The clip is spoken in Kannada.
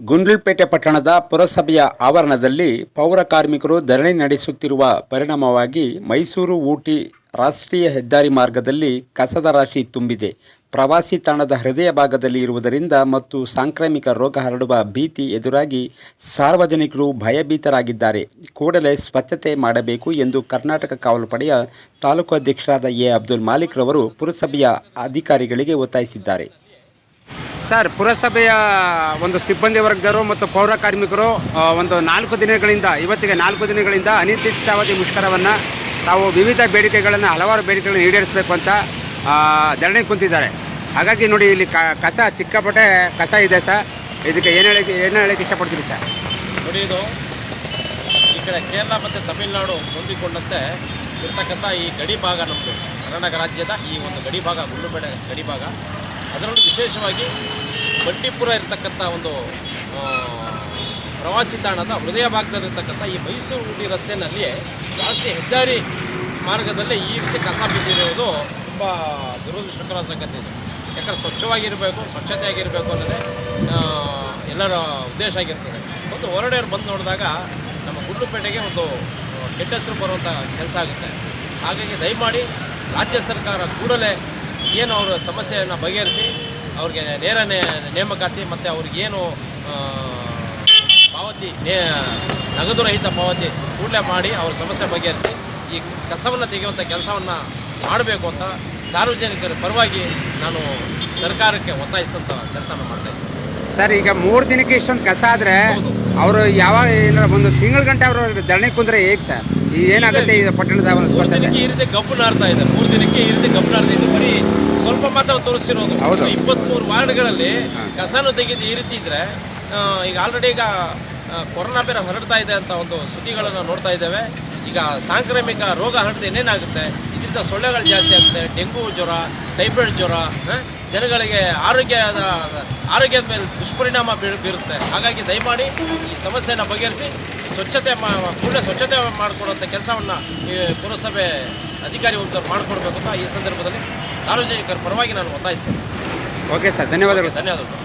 ಗುಂಡ್ಲುಪೇಟೆ ಪಟ್ಟಣದ ಪುರಸಭೆಯ ಆವರಣದಲ್ಲಿ ಪೌರ ಕಾರ್ಮಿಕರು ಧರಣಿ ನಡೆಸುತ್ತಿರುವ ಪರಿಣಾಮವಾಗಿ ಮೈಸೂರು ಊಟಿ ರಾಷ್ಟ್ರೀಯ ಹೆದ್ದಾರಿ ಮಾರ್ಗದಲ್ಲಿ ಕಸದ ರಾಶಿ ತುಂಬಿದೆ. ಪ್ರವಾಸಿ ತಾಣದ ಹೃದಯ ಭಾಗದಲ್ಲಿ ಇರುವುದರಿಂದ ಮತ್ತು ಸಾಂಕ್ರಾಮಿಕ ರೋಗ ಹರಡುವ ಭೀತಿ ಎದುರಾಗಿ ಸಾರ್ವಜನಿಕರು ಭಯಭೀತರಾಗಿದ್ದಾರೆ. ಕೂಡಲೇ ಸ್ವಚ್ಛತೆ ಮಾಡಬೇಕು ಎಂದು ಕರ್ನಾಟಕ ಕಾವಲು ಪಡೆಯ ತಾಲೂಕು ಅಧ್ಯಕ್ಷರಾದ ಎ. ಅಬ್ದುಲ್ ಮಾಲಿಕ್ ರವರು ಪುರಸಭೆಯ ಅಧಿಕಾರಿಗಳಿಗೆ ಒತ್ತಾಯಿಸಿದ್ದಾರೆ. ಸರ್, ಪುರಸಭೆಯ ಒಂದು ಸಿಬ್ಬಂದಿ ವರ್ಗದವರು ಮತ್ತು ಪೌರ ಕಾರ್ಮಿಕರು ಒಂದು ನಾಲ್ಕು ದಿನಗಳಿಂದ, ಇವತ್ತಿಗೆ ನಾಲ್ಕು ದಿನಗಳಿಂದ ಅನಿರ್ದಿಷ್ಟಾವಧಿ ಮುಷ್ಕರವನ್ನು ತಾವು ವಿವಿಧ ಬೇಡಿಕೆಗಳನ್ನು, ಹಲವಾರು ಬೇಡಿಕೆಗಳನ್ನು ಈಡೇರಿಸಬೇಕು ಅಂತ ಧರಣಿ ಕುಂತಿದ್ದಾರೆ. ಹಾಗಾಗಿ ನೋಡಿ, ಇಲ್ಲಿ ಕಸ ಸಿಕ್ಕಾಪಟ್ಟೆ ಕಸ ಇದೆ ಸರ್. ಇದಕ್ಕೆ ಏನು ಹೇಳಕ್ಕೆ ಏನು ಹೇಳಕ್ಕೆ ಇಷ್ಟಪಡ್ತೀರಿ ಸರ್? ನೋಡಿ ಇದು, ಈ ಕಡೆ ಕೇರಳ ಮತ್ತು ತಮಿಳುನಾಡು ಹೊಂದಿಕೊಂಡಂತೆ ಇರ್ತಕ್ಕಂಥ ಈ ಗಡಿ ಭಾಗ ನಮ್ಮದು ಕರ್ನಾಟಕ ರಾಜ್ಯದ ಈ ಒಂದು ಗಡಿ ಭಾಗ ಗುಂಡುಪೇಟೆ ಗಡಿ ಭಾಗ ಅದರಲ್ಲೂ ವಿಶೇಷವಾಗಿ ಬಂಡೀಪುರ ಇರತಕ್ಕಂಥ ಒಂದು ಪ್ರವಾಸಿ ತಾಣದ ಹೃದಯ ಭಾಗದಲ್ಲಿರ್ತಕ್ಕಂಥ ಈ ಮೈಸೂರು ಊಟಿ ರಸ್ತೆಯಲ್ಲಿ ಜಾಸ್ತಿ ಹೆದ್ದಾರಿ ಮಾರ್ಗದಲ್ಲಿ ಈ ರೀತಿ ಕಸ ಬಿದ್ದಿರುವುದು ತುಂಬ ದುರದೃಷ್ಟಕರ ಸಂಗತಿ ಇದೆ. ಯಾಕಂದ್ರೆ ಸ್ವಚ್ಛವಾಗಿರಬೇಕು, ಸ್ವಚ್ಛತೆಯಾಗಿರಬೇಕು ಅನ್ನೋದೇ ಎಲ್ಲರ ಉದ್ದೇಶ ಆಗಿರ್ತದೆ. ಒಂದು ಹೊರಡೆಯವ್ರು ಬಂದು ನೋಡಿದಾಗ ನಮ್ಮ ಗುಂಡುಪೇಟೆಗೆ ಒಂದು ಕೆಟ್ಟ ಹೆಸರು ಬರುವಂಥ ಕೆಲಸ ಆಗುತ್ತೆ. ಹಾಗಾಗಿ ದಯಮಾಡಿ ರಾಜ್ಯ ಸರ್ಕಾರ ಕೂಡಲೇ ಏನು ಅವರ ಸಮಸ್ಯೆಯನ್ನು ಬಗೆಹರಿಸಿ ಅವ್ರಿಗೆ ನೇರ ನೇಮಕಾತಿ ಮತ್ತು ಅವ್ರಿಗೇನು ಪಾವತಿ ನೇ ನಗದು ರಹಿತ ಪಾವತಿ ಕೂಡಲೇ ಮಾಡಿ ಅವ್ರ ಸಮಸ್ಯೆ ಬಗೆಹರಿಸಿ ಈ ಕಸವನ್ನು ತೆಗೆಯುವಂಥ ಕೆಲಸವನ್ನು ಮಾಡಬೇಕು ಅಂತ ಸಾರ್ವಜನಿಕರ ಪರವಾಗಿ ನಾನು ಸರ್ಕಾರಕ್ಕೆ ಒತ್ತಾಯಿಸುವಂಥ ಕೆಲಸನ ಮಾಡ್ತಾ ಇದ್ದೀನಿ. ಸರ್ ಈಗ ಮೂರು ದಿನಕ್ಕೆ ಇಷ್ಟೊಂದು ಕಸ ಆದರೆ ಅವರು ಯಾವಾಗ ಏನಾರ ಒಂದು ತಿಂಗಳ ಗಂಟೆ ಅವರು ಧರಣಿ ಕುಂದ್ರೆ ಹೇಗೆ ಸರ್? ಏನಾಗುತ್ತೆ ಇದು ಪಟ್ಟಣದ ಒಂದು ಸ್ವಚ್ಛತೆ ದಿನಕ್ಕೆ ಈ ರೀತಿ ಗಬ್ಬು ನಾಡ್ತಾ ಇದೆ. ಮೂರು ದಿನಕ್ಕೆ ಈ ರೀತಿ ಗಬ್ಬು ನಾಡ್ತಾ ಇದೆ. ಬರೀ ಸ್ವಲ್ಪ ಮಾತ್ರ ತೋರಿಸಿರೋದು. ಹೌದು. ಇಪ್ಪತ್ತ್ಮೂರು ವಾರ್ಡ್ಗಳಲ್ಲಿ ಕಸನು ತೆಗೆದು ಈ ರೀತಿ ಇದ್ರೆ ಈಗ ಆಲ್ರೆಡಿ ಈಗ ಕೊರೋನಾ ಬೇರೆ ಹರಡ್ತಾ ಇದೆ ಅಂತ ಒಂದು ಸುದ್ದಿಗಳನ್ನು ನೋಡ್ತಾ ಇದ್ದೇವೆ. ಈಗ ಸಾಂಕ್ರಾಮಿಕ ರೋಗ ಹರಡಿದ ಏನೇನಾಗುತ್ತೆ? ಇದರಿಂದ ಸೊಳ್ಳೆಗಳು ಜಾಸ್ತಿ ಆಗ್ತದೆ. ಡೆಂಗು ಜ್ವರ ಟೈಫಾಯ್ಡ್ ಜ್ವರ ಜನಗಳಿಗೆ ಆರೋಗ್ಯದ ಆರೋಗ್ಯದ ಮೇಲೆ ದುಷ್ಪರಿಣಾಮ ಬೀರ್ ಬೀರುತ್ತೆ. ಹಾಗಾಗಿ ದಯಮಾಡಿ ಈ ಸಮಸ್ಯೆಯನ್ನು ಬಗೆಹರಿಸಿ ಸ್ವಚ್ಛತೆ ಮಾ ಕೂಡಲೇ ಸ್ವಚ್ಛತೆ ಮಾಡಿಕೊಡುವಂಥ ಕೆಲಸವನ್ನು ಈ ಪುರಸಭೆ ಅಧಿಕಾರಿ ಒಂದು ಮಾಡಿಕೊಡ್ಬೇಕು ಅಂತ ಈ ಸಂದರ್ಭದಲ್ಲಿ ಸಾರ್ವಜನಿಕರ ಪರವಾಗಿ ನಾನು ಒತ್ತಾಯಿಸ್ತೇನೆ. ಓಕೆ ಸರ್ ಧನ್ಯವಾದಗಳು ಧನ್ಯವಾದಗಳು.